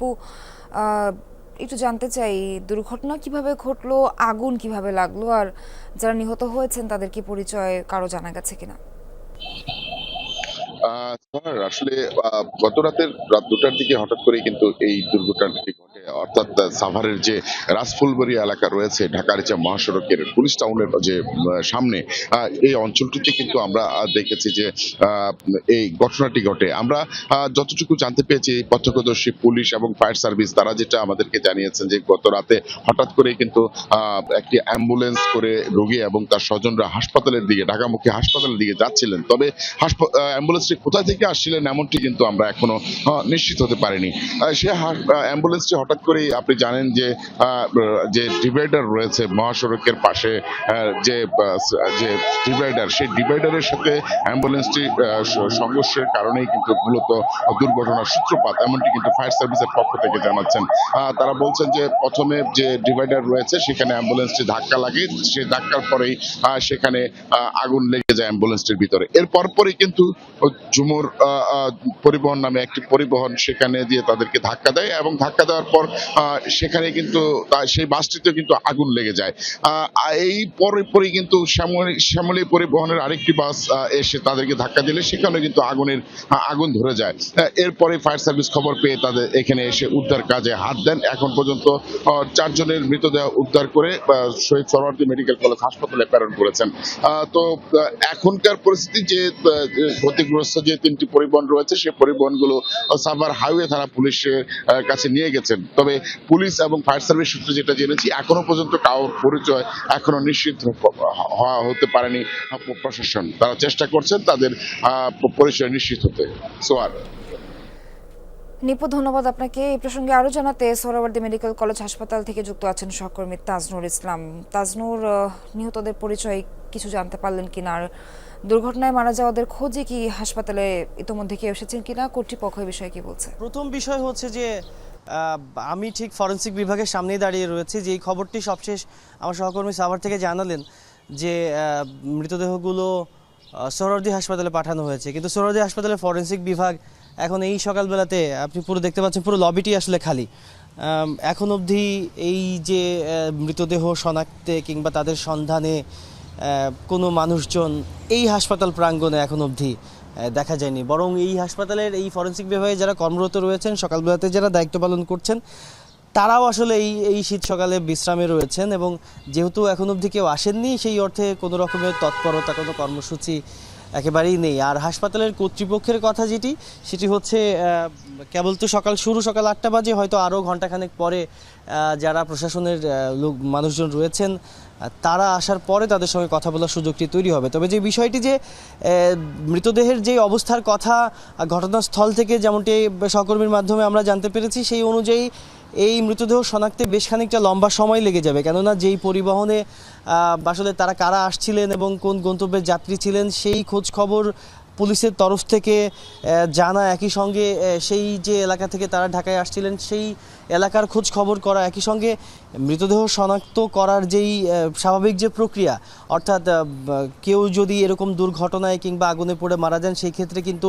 আহ, একটু জানতে চাই দুর্ঘটনা কীভাবে ঘটলো আগুন কীভাবে লাগল আর যারা নিহত হয়েছেন তাদের কি পরিচয় কারও জানা গেছে কিনা? আসলে গত রাতের রাত দুটার দিকে হঠাৎ করে কিন্তু এই দুর্ঘটনাটি ঘটে। অর্থাৎ সাভারের যে রাজফুলবাড়ি এলাকা রয়েছে, ঢাকার যে মহাসড়কের পুলিশ টাউনের যে সামনে এই অঞ্চলটিতে কিন্তু আমরা দেখেছি যে এই ঘটনাটি ঘটে। আমরা যতটুকু জানতে পেরেছি প্রত্যক্ষদর্শী পুলিশ এবং ফায়ার সার্ভিস, তারা যেটা আমাদেরকে জানিয়েছেন যে, গত রাতে হঠাৎ করে কিন্তু একটি অ্যাম্বুলেন্স করে রোগী এবং তার স্বজনরা হাসপাতালের দিকে, ঢাকামুখী হাসপাতালের দিকে যাচ্ছিলেন। তবে অ্যাম্বুলেন্সটি কোথায় থেকে আসছিলেন এমনটি কিন্তু আমরা এখনও নিশ্চিত হতে পারিনি। সে অ্যাম্বুলেন্সটি হঠাৎ করেই আপনি জানেন যে যে ডিভাইডার রয়েছে মহাসড়কের পাশে যে যে ডিভাইডার, সেই ডিভাইডারের সাথে অ্যাম্বুলেন্সটি সংঘর্ষের কারণেই কিন্তু মূলত দুর্ঘটনার সূত্রপাত, এমনটি কিন্তু ফায়ার সার্ভিসের পক্ষ থেকে জানাচ্ছেন। তারা বলছেন যে প্রথমে যে ডিভাইডার রয়েছে সেখানে অ্যাম্বুলেন্সটি ধাক্কা লাগে সেই ধাক্কার পরেই সেখানে আগুন লেগে যায় অ্যাম্বুলেন্সটির ভিতরে। এর পরপরই কিন্তু ঝুমুর পরিবহন নামে একটি পরিবহন সেখানে দিয়ে তাদেরকে ধাক্কা দেয় এবং ধাক্কা দেওয়ার পর সেখানে কিন্তু সেই বাসটিতে কিন্তু আগুন লেগে যায়। এই পরে পরে কিন্তু শ্যামলী পরিবহনের আরেকটি বাস এসে তাদেরকে ধাক্কা দিলে সেখানে কিন্তু আগুনের আগুন ধরে যায়। এরপরে ফায়ার সার্ভিস খবর পেয়ে তাদের এখানে এসে উদ্ধার কাজে হাত দেন। এখন পর্যন্ত চারজনের মৃতদেহ উদ্ধার করে শহীদ সরওয়ার্দী মেডিকেল কলেজ হাসপাতালে প্রেরণ করেছেন। তো এখনকার পরিস্থিতি যে ক্ষতিগ্রস্ত যে তিনটি পরিবহন রয়েছে, সেই পরিবহনগুলো সাভার হাইওয়ে থানা পুলিশের কাছে নিয়ে গেছেন। তবে পুলিশ এবং ফায়ার সার্ভিস সূত্রে যেটা জেনেছি, এখনও পর্যন্ত কারোর পরিচয় এখনও নিশ্চিত হওয়া হতে পারেনি প্রশাসন। তারা চেষ্টা করছেন তাদের পরিচয় নিশ্চিত হতে। সোয়ার নিপু, ধন্যবাদ আপনাকে। এই প্রসঙ্গে আরও জানাতে সোহরাওয়ার্দী মেডিকেল কলেজ হাসপাতাল থেকে যুক্ত আছেন সহকর্মী তাজনুর ইসলাম। তাজনুর নিহতদের পরিচয় কিছু জানতে পারলেন কিনা? আর দুর্ঘটনায় মারা যাওয়াদের খোঁজে কি হাসপাতালে ইতোমধ্যে কেউ এসেছেন কিনা? কর্তৃপক্ষ এই বিষয়ে কি বলছে? প্রথম বিষয় হচ্ছে যে আমি ঠিক ফরেন্সিক বিভাগের সামনেই দাঁড়িয়ে রয়েছি। যে এই খবরটি সবশেষ আমার সহকর্মী সাভার থেকে জানালেন যে মৃতদেহগুলো সোহরাওয়ার্দী হাসপাতালে পাঠানো হয়েছে। কিন্তু সোহরাওয়ার্দী হাসপাতালে ফরেন্সিক বিভাগ এখন এই সকালবেলাতে, আপনি পুরো দেখতে পাচ্ছেন, পুরো লবিটি আসলে খালি। এখন অবধি এই যে মৃতদেহ শনাক্তে কিংবা তাদের সন্ধানে কোনো মানুষজন এই হাসপাতাল প্রাঙ্গণে এখন অবধি দেখা যায়নি। বরং এই হাসপাতালের এই ফরেন্সিক বিভাগে যারা কর্মরত রয়েছেন, সকালবেলাতে যারা দায়িত্ব পালন করছেন, তারাও আসলে এই এই শীত সকালে বিশ্রামে রয়েছেন এবং যেহেতু এখন অবধি কেউ আসেননি, সেই অর্থে কোনো রকমের তৎপরতা, কোনো কর্মসূচি একেবারেই নেই। আর হাসপাতালের কর্তৃপক্ষের কথা যেটি, সেটি হচ্ছে কেবল তো সকাল, শুরু সকাল আটটা বাজে, হয়তো আরও ঘন্টাখানেক পরে যারা প্রশাসনের লোক, মানুষজন রয়েছেন তারা আসার পরে তাদের সঙ্গে কথা বলার সুযোগটি তৈরি হবে। তবে যে বিষয়টি যে মৃতদেহের যে অবস্থার কথা ঘটনাস্থল থেকে যেমনটি সহকর্মীর মাধ্যমে আমরা জানতে পেরেছি, সেই অনুযায়ী এই মৃতদেহ শনাক্তে বেশ খানিকটা লম্বা সময় লেগে যাবে। কেননা যেই পরিবহনে আসলে তারা কারা আসছিলেন এবং কোন গন্তব্যের যাত্রী ছিলেন, সেই খোঁজ খবর পুলিশের তরফ থেকে জানা একই সঙ্গে সেই যে এলাকা থেকে তারা ঢাকায় আসছিলেন, সেই এলাকার খোঁজ খবর করা একই সঙ্গে মৃতদেহ শনাক্ত করার যেই স্বাভাবিক যে প্রক্রিয়া, অর্থাৎ কেউ যদি এরকম দুর্ঘটনায় কিংবা আগুনে পড়ে মারা যান, সেই ক্ষেত্রে কিন্তু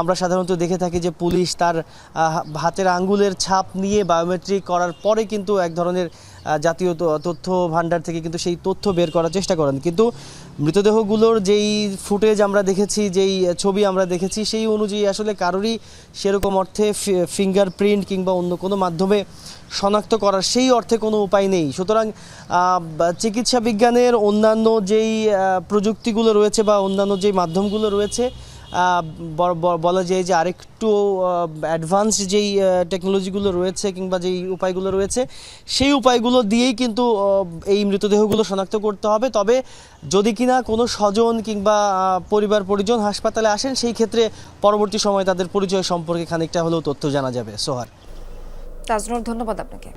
আমরা সাধারণত দেখে থাকি যে পুলিশ তার হাতের আঙ্গুলের ছাপ নিয়ে বায়োমেট্রিক করার পরে কিন্তু এক ধরনের জাতীয় তথ্য ভাণ্ডার থেকে কিন্তু সেই তথ্য বের করার চেষ্টা করেন। কিন্তু মৃতদেহগুলোর যেই ফুটেজ আমরা দেখেছি, যেই ছবি আমরা দেখেছি, সেই অনুযায়ী আসলে কারোরই সেরকম অর্থে ফিঙ্গার প্রিন্ট কিংবা অন্য কোনো মাধ্যমে শনাক্ত করার সেই অর্থে কোনো উপায় নেই। সুতরাং চিকিৎসা বিজ্ঞানের অন্যান্য যেই প্রযুক্তিগুলো রয়েছে বা অন্যান্য যেই মাধ্যমগুলো রয়েছে বলা যায় যে আরেকটু অ্যাডভান্স যেই টেকনোলজিগুলো রয়েছে কিংবা যেই উপায়গুলো রয়েছে, সেই উপায়গুলো দিয়েই কিন্তু এই মৃতদেহগুলো শনাক্ত করতে হবে। তবে যদি কিনা কোনো স্বজন কিংবা পরিবার পরিজন হাসপাতালে আসেন, সেই ক্ষেত্রে পরবর্তী সময়ে তাদের পরিচয় সম্পর্কে খানিকটা হলেও তথ্য জানা যাবে। সোহার। তাজনুর, ধন্যবাদ আপনাকে।